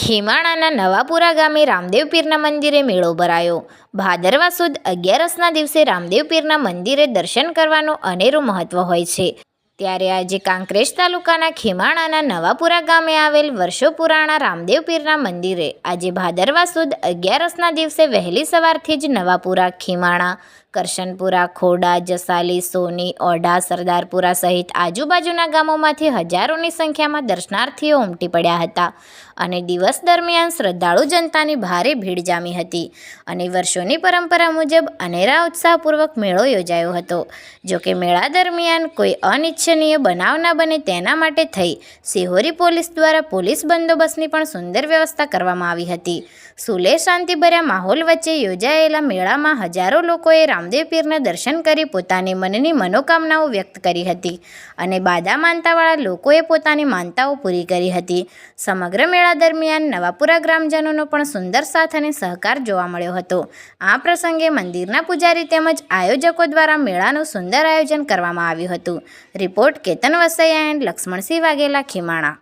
ખીમાણાના નવાપુરા ગામે રામદેવ પીરના મંદિરે મેળો ભરાયો. ભાદરવા સુદ અગિયારસના દિવસે રામદેવ પીરના મંદિરે દર્શન કરવાનું અનેરું મહત્વ હોય છે. ત્યારે આજે કાંકરેજ તાલુકાના ખેમાણાના નવાપુરા ગામે આવેલ વર્ષો પુરાણા રામદેવ પીરના મંદિરે આજે ભાદરવા સુદ અગિયારસના દિવસે વહેલી સવારથી જ નવાપુરા, ખીમાણા કરશનપુરા, ખોડા, જસાલી, સોની, ઓઢા, સરદારપુરા સહિત આજુબાજુના ગામોમાંથી હજારોની સંખ્યામાં દર્શનાર્થીઓ ઉમટી પડ્યા હતા અને દિવસ દરમિયાન શ્રદ્ધાળુ જનતાની ભારે ભીડ જામી હતી અને વર્ષોની પરંપરા મુજબ અનેરા ઉત્સાહપૂર્વક મેળો યોજાયો હતો. જોકે મેળા દરમિયાન કોઈ અનિચ્છનીય બનાવ ના બને તેના માટે થઈ સિહોરી પોલીસ દ્વારા પોલીસ બંદોબસ્તની પણ સુંદર વ્યવસ્થા કરવામાં આવી હતી. સુલે શાંતિભર્યા માહોલ વચ્ચે યોજાયેલા મેળામાં હજારો લોકોએ રામદેવ પીરના દર્શન કરી પોતાની મનની મનોકામનાઓ વ્યક્ત કરી હતી અને બાદા માનતાવાળા લોકોએ પોતાની માનતાઓ પૂરી કરી હતી. સમગ્ર મેળા દરમિયાન નવાપુરા ગ્રામજનોનો પણ સુંદર સાથ અને સહકાર જોવા મળ્યો હતો. આ પ્રસંગે મંદિરના પૂજારી તેમજ આયોજકો દ્વારા મેળાનું સુંદર આયોજન કરવામાં આવ્યું હતું. Report Ketan Vasaiya and Laxmansinh Vaghela Khimana.